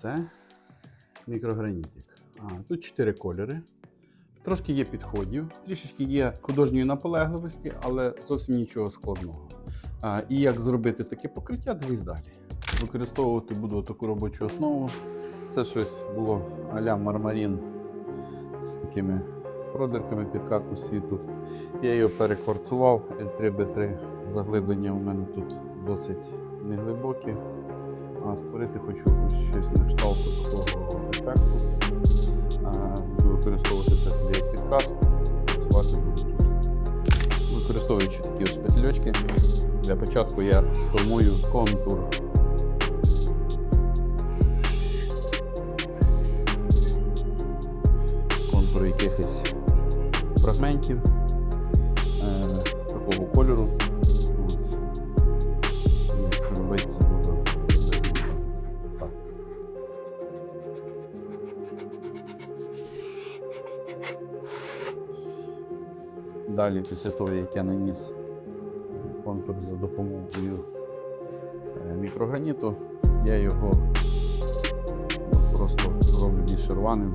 це мікрогранітик. А, тут чотири кольори. Трошки є підходів, трішечки є художньої наполегливості, але зовсім нічого складного. А, і як зробити таке покриття, дивись далі. Використовувати буду таку робочу основу. Це щось було а-ля мармарин з такими продирками під каку світу. Я його перекварцував L3B3. Заглиблення у мене тут досить неглибокі. Створити хочу щось на кшталт такого ефекту. Буду використовувати це собі як підказку. Працювати. Використовуючи такі ось петельочки, для початку я сформую контур. Контур якихось фрагментів е, такого кольору. Ось. Далі, після того, як я наніс контур за допомогою е, мікрограніту, я його просто роблю більш рваним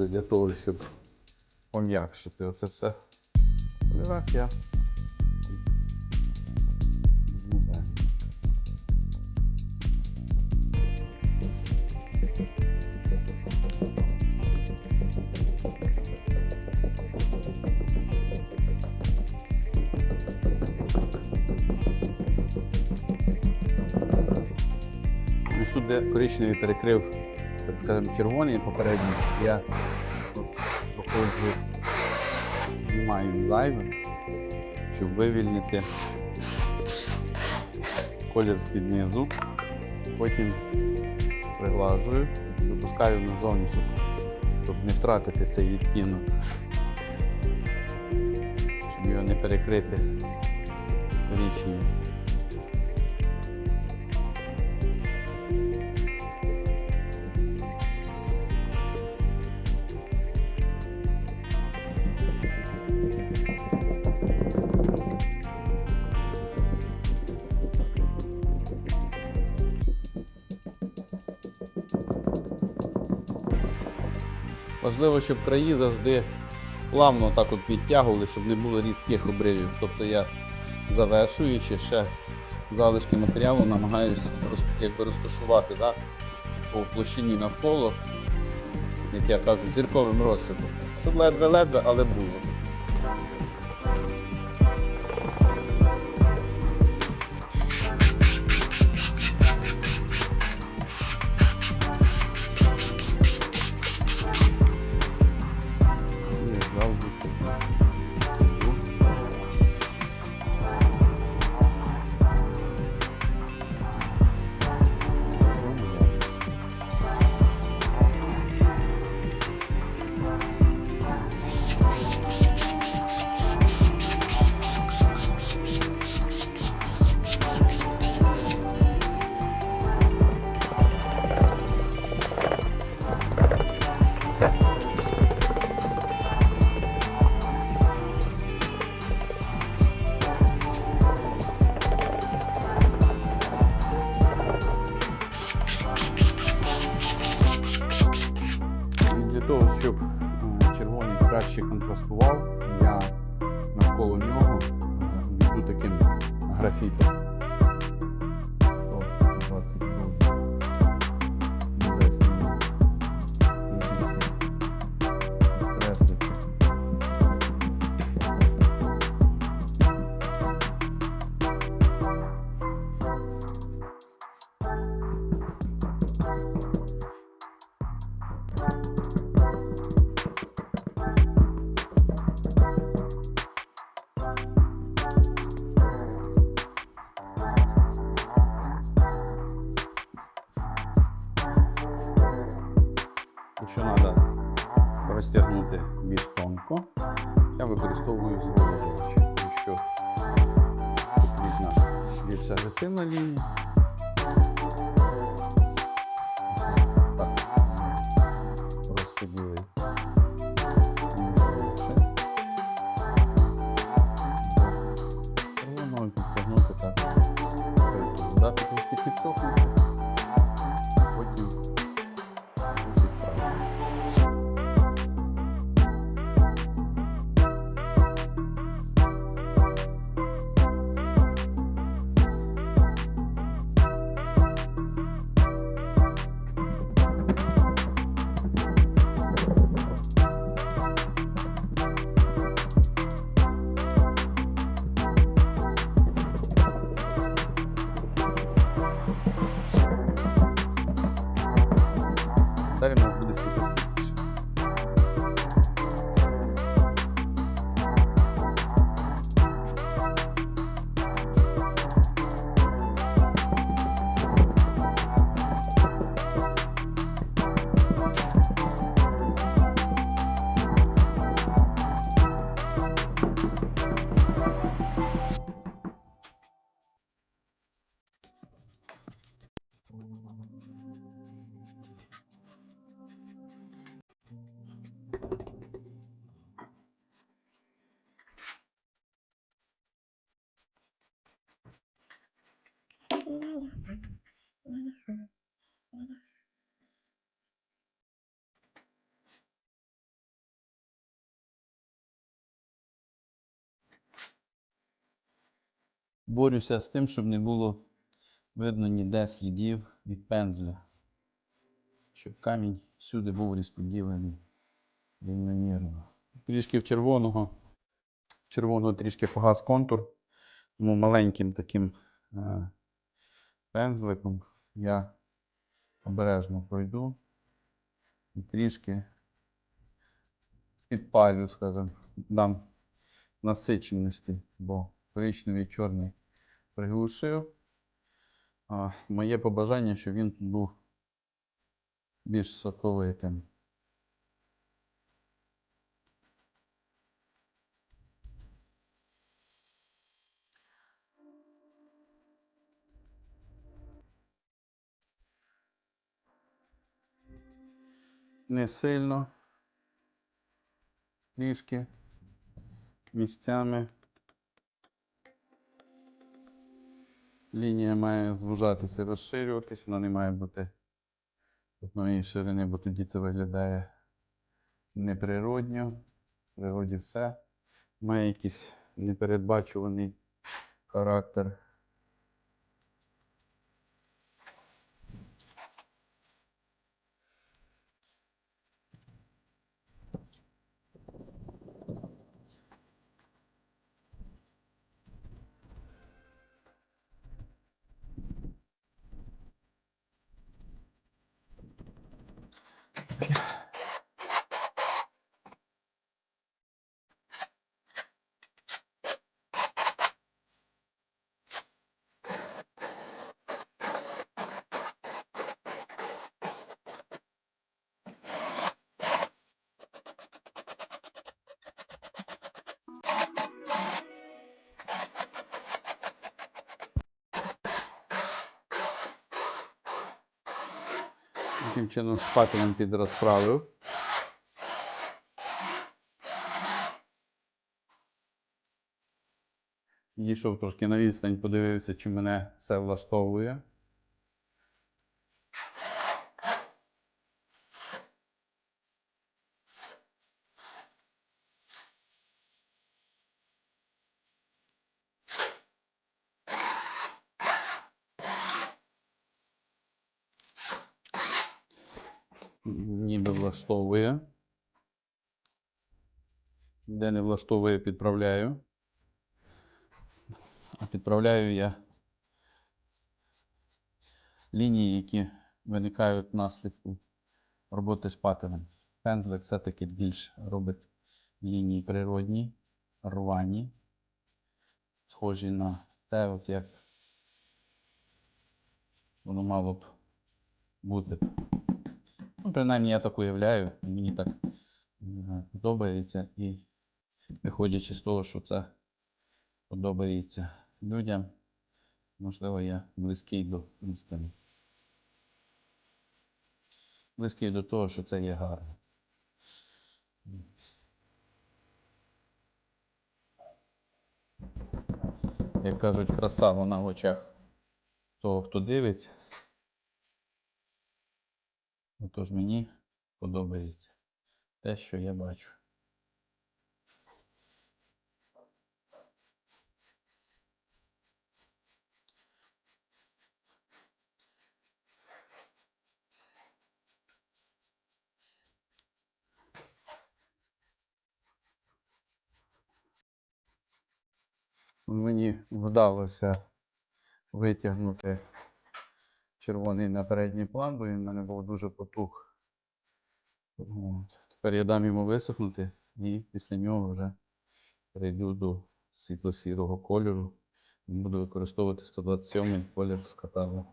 Завжди для того, щоб пом'якшити оце все. кольорах я тут, де коричневий перекрив, так скажемо, червоний попередній, я проходжу, знімаю зайве, щоб вивільнити колір з-під низу. Потім приглажую, випускаю назовні, щоб, щоб не втратити цей відтінок, щоб його не перекрити коричневим. Важливо, щоб краї завжди плавно так от відтягували, щоб не було різких обривів. Тобто я завершуючи ще залишки матеріалу, намагаюся розташувати да, по площині навколо, як я кажу, зірковим розсипом. Щоб ледве-ледве, але було. Більш агресивна лінія. Так, розподілив. Червоного підтягнути так. Дати трішки підсохнути. Борюся з тим, щоб не було видно ніде слідів від пензля. Щоб камінь всюди був розподілений рівномірно. Трішки в червоного. в Червоного трішки погас контур. Тому маленьким таким е, пензликом я обережно пройду і трішки підпалю, скажімо, дам насиченості, бо коричневий чорний приглушив. А моє побажання, щоб він тут був більш соковитим. Не сильно. Трішки місцями. Лінія має звужатися, розширюватись, вона не має бути одної ширини, бо тоді це виглядає неприродньо. В природі все має якийсь непередбачуваний характер. Таким чином шпателем підрозправив. Дійшов трошки на відстань, подивився, чи мене все влаштовує. Влаштовує. Де не влаштовує, підправляю. А підправляю я лінії, які виникають внаслідку роботи з шпателем. Пензлик все-таки більш робить лінії природні, рвані, схожі на те, от як воно мало б бути. Ну, принаймні я так уявляю, мені так е, подобається і виходячи з того, що це подобається людям, можливо, я близький до істини. Близький до того, що це є гарно. Як кажуть, краса вона в очах того, хто дивиться. Отож мені подобається те, що я бачу. Мені вдалося витягнути червоний на передній план, бо він в мене був дуже потух. От. Тепер я дам йому висохнути і після нього вже перейду до світло-сірого кольору. Буду використовувати 127 колір з каталогу.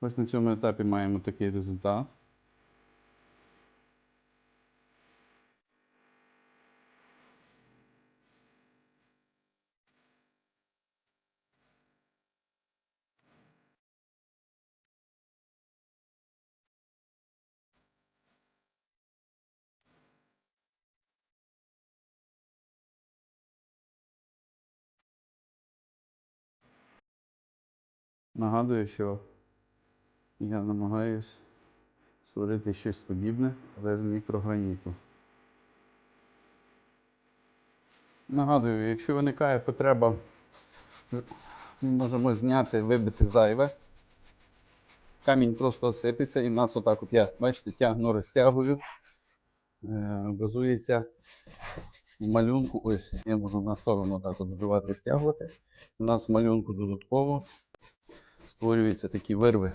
Ось на цьому етапі маємо такий результат. Нагадую, що я намагаюсь створити щось подібне, але з мікрограніту. Нагадую, якщо виникає потреба, ми можемо зняти, вибити зайве. Камінь просто осипеться і в нас отак от я, бачите, тягну, розтягую. Е, базується в малюнку. Ось я можу на сторону так от збивати, стягувати. У нас малюнку додатково створюються такі вирви.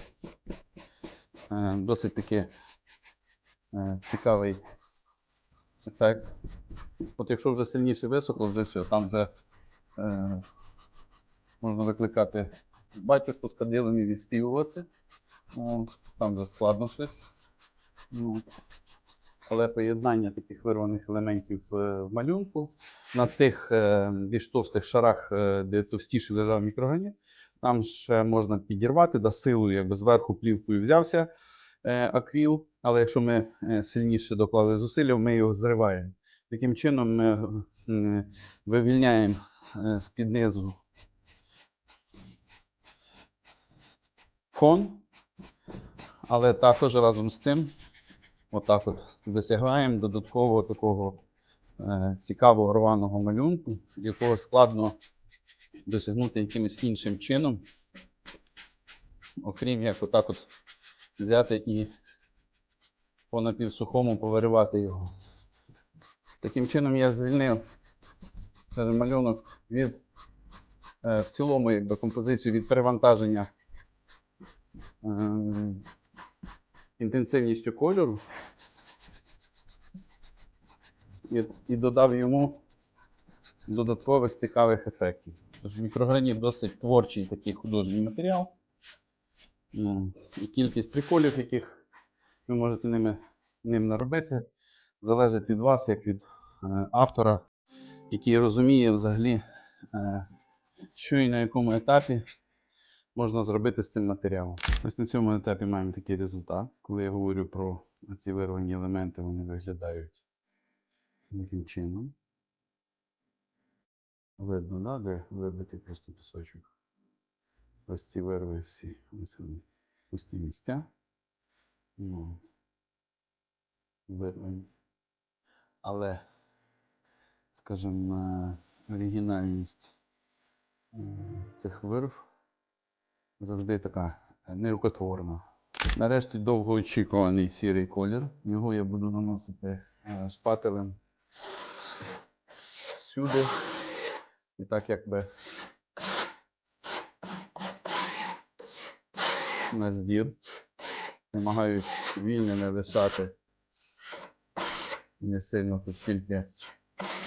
Е, Досить таки е, цікавий ефект. От якщо вже сильніше висохло, вже все, там вже е, можна викликати батюшку з кадилом і відспівувати. От, там вже складно щось. Ну, але поєднання таких вирваних елементів е, в малюнку на тих більш товстих шарах, де товстіше лежав мікрограніт, там ще можна підірвати, да силою, якби зверху плівкою взявся е, акріл, але якщо ми е, сильніше доклали зусилля, ми його зриваємо. Таким чином ми м, вивільняємо е, з-під низу фон, але також разом з цим отак от досягаємо додаткового такого е, цікавого рваного малюнку, якого складно досягнути якимось іншим чином, окрім як отак от взяти і по напівсухому повиривати його. Таким чином я звільнив малюнок від е, в цілому якби, композицію від перевантаження е, інтенсивністю кольору і, і додав йому додаткових цікавих ефектів. Тож мікрограніт досить творчий такий художній матеріал. Ну, І кількість приколів, яких ви можете ними, ним наробити, залежить від вас, як від е, автора, який розуміє взагалі, е, що і на якому етапі можна зробити з цим матеріалом. Ось на цьому етапі маємо такий результат. Коли я говорю про ці вирвані елементи, вони виглядають таким чином. Видно, да, де вибитий просто пісочок. Ось ці вирви всі. Ось вони. Пусті місця. От. Вирвані. Але, скажімо, оригінальність е, цих вирв завжди така нерукотворна. Нарешті довгоочікуваний сірий колір. Його я буду наносити е, шпателем сюди. І так якби на здір. Намагаюсь вільно висати. не сильно тут тільки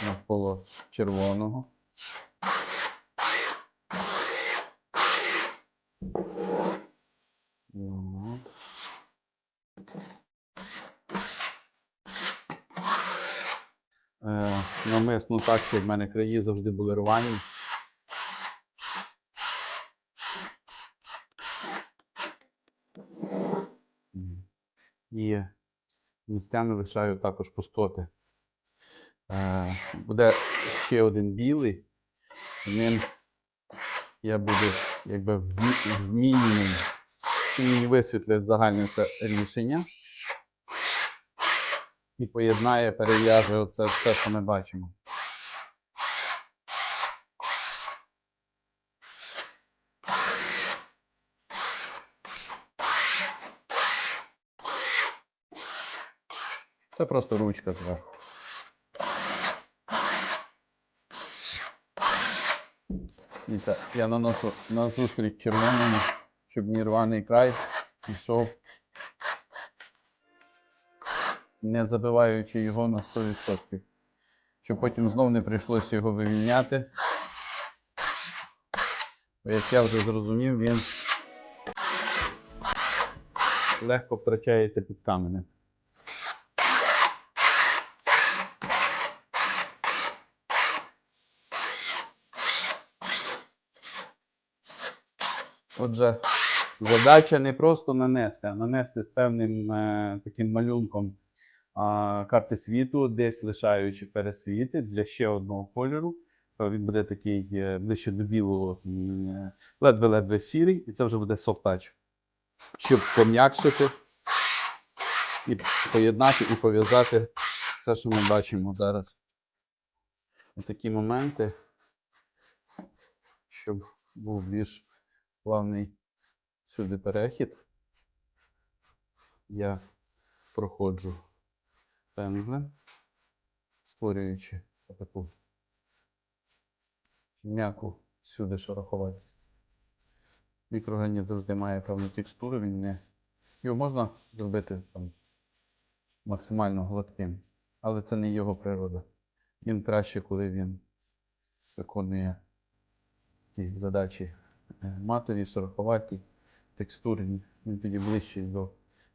навколо червоного. Ну, От. Е, намисно так, що в мене краї завжди були рвані. І місцями лишаю також пустоти. Е, буде ще один білий. Ним я буду якби в, мінімум і висвітлить загальне це рішення. І поєднає, перев'яже оце все, що ми бачимо. Це просто ручка зверху. І я наношу на зустріч червоному, щоб мій край пішов, не забиваючи його на 100%. Щоб потім знов не прийшлося його вивільняти. Бо як я вже зрозумів, він легко втрачається під каменем. Отже, задача не просто нанести, а нанести з певним е, таким малюнком карти світу, десь лишаючи пересвіти для ще одного кольору. Він буде такий е, ближче до білого, е, ледве-ледве сірий, і це вже буде touch. Щоб пом'якшити і поєднати і пов'язати все, що ми бачимо зараз. Такі моменти, щоб був більш плавний сюди перехід. Я проходжу пензлем, створюючи таку м'яку сюди шероховатість. Мікрограніт завжди має певну текстуру, він не. Його можна зробити там максимально гладким, але це не його природа. Він краще, коли він виконує ті задачі матові, шероховаті, текстурні. Він тоді ближчий до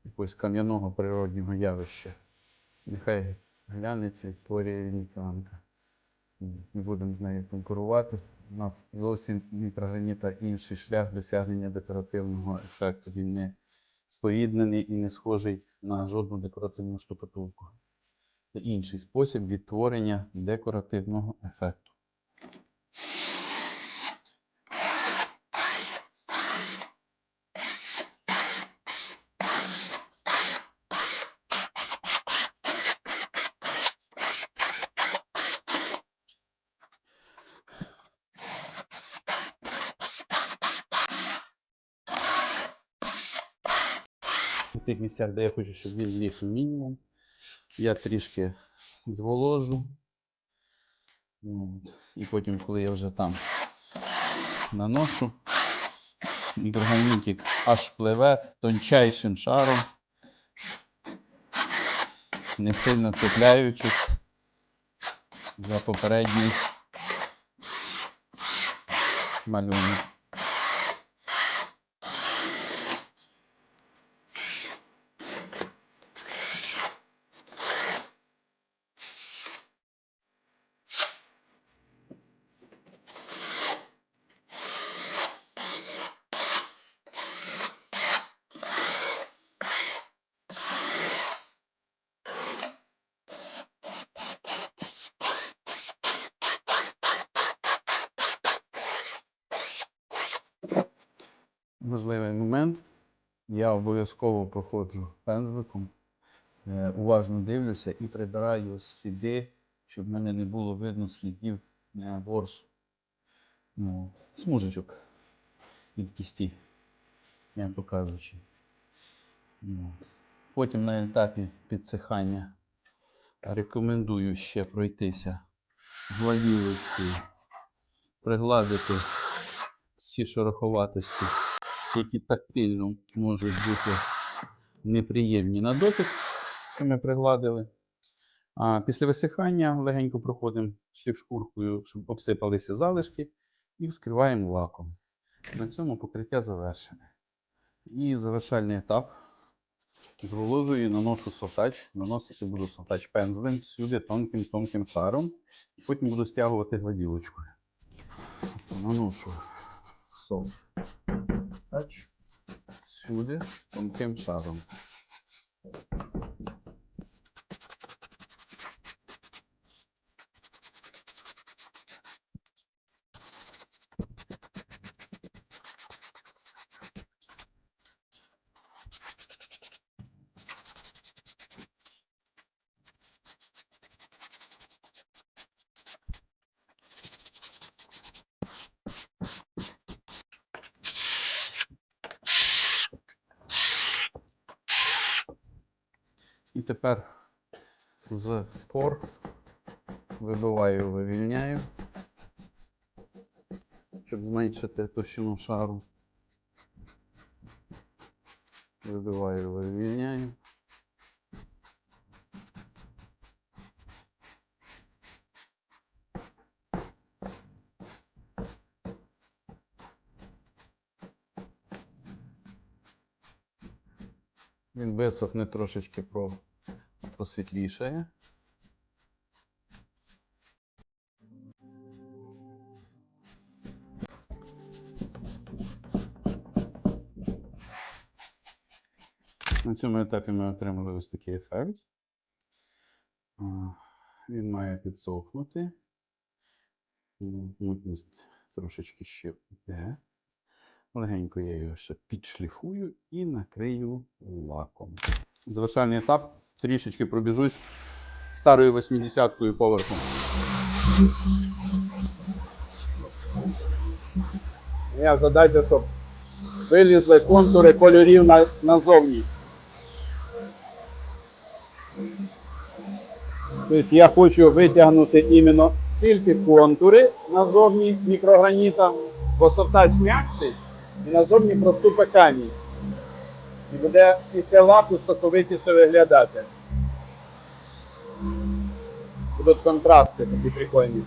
якогось кам'яного природнього явища. Нехай глянеться і творює венеціанка. Не будемо з нею конкурувати. У нас зовсім мікрограніта інший шлях досягнення декоративного ефекту. Він не споріднений і не схожий на жодну декоративну штукатурку. Це інший спосіб відтворення декоративного ефекту. У тих місцях, де я хочу, щоб він ліг мінімум, я трішки зволожу. І потім, коли я вже там наношу, мікрогранітик аж пливе тончайшим шаром, не сильно цепляючись за попередній малюнок. Важливий момент. Я обов'язково проходжу пензликом, е, уважно дивлюся і прибираю сліди, щоб в мене не було видно слідів ворсу. Ну, смужечок від кісті, м'яко кажучи. Ну. Потім на етапі підсихання рекомендую ще пройтися гладілочкою, пригладити всі шероховатості які тактильно можуть бути неприємні на дотик, що ми пригладили. А після висихання легенько проходимо шліфшкуркою, щоб обсипалися залишки, і вскриваємо лаком. На цьому покриття завершене. І завершальний етап. Зволожую і наношу сотач. Наносити буду сотач пензлем всюди тонким-тонким шаром. Потім буду стягувати гладілочкою. Наношу софт тач сюди тонким шаром. Тепер з пор вибиваю, вивільняю, щоб зменшити товщину шару. Вибиваю, вивільняю. Він висохне трошечки про, просвітлішає. На цьому етапі ми отримали ось такий ефект. Він має підсохнути. Ну, Мутність трошечки ще йде. Легенько я його ще підшліфую і накрию лаком. Завершальний етап. Трішечки пробіжусь старою 80-кою поверхом. Моя задача, щоб вилізли контури кольорів на, назовні. Тобто я хочу витягнути іменно тільки контури назовні мікрограніта, бо софтач м'якший і назовні проступи камінь. І буде після лаку соковитіше виглядати. Будуть контрасти такі прикольні.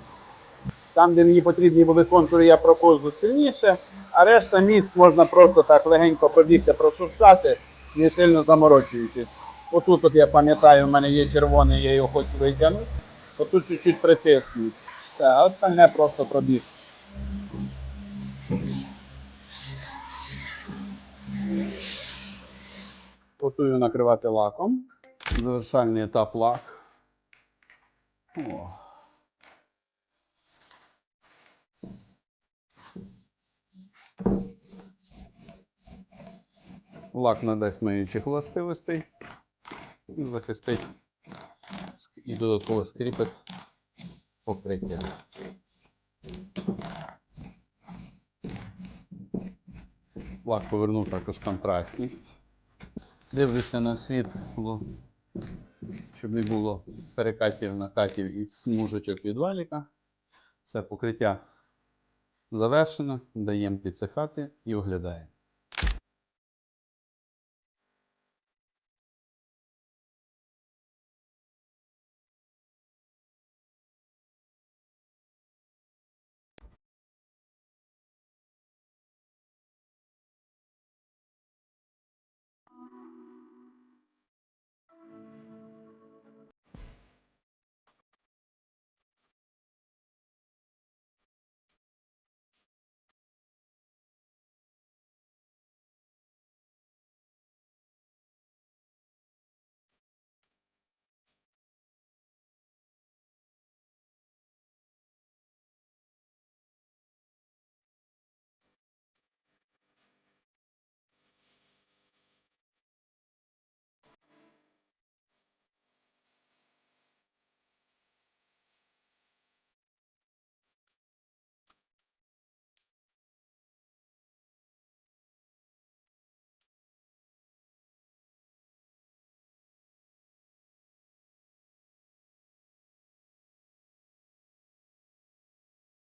Там, де мені потрібні були контури, я проходжу сильніше, а решта місць можна просто так легенько побігти, просушати, не сильно заморочуючись. Отут от я пам'ятаю, в мене є червоний, я його хочу витягнути. Отут чуть-чуть притиснуть. Все, а остальне просто пробіг. Готую накривати лаком. Завершальний етап лак. О. Лак надасть миючих властивостей і захистить і додатково скріпить покриття. Лак повернув також контрастність. Дивлюся на світ, щоб не було перекатів, накатів і смужечок від валіка. Все покриття завершено, даємо підсихати і оглядаємо.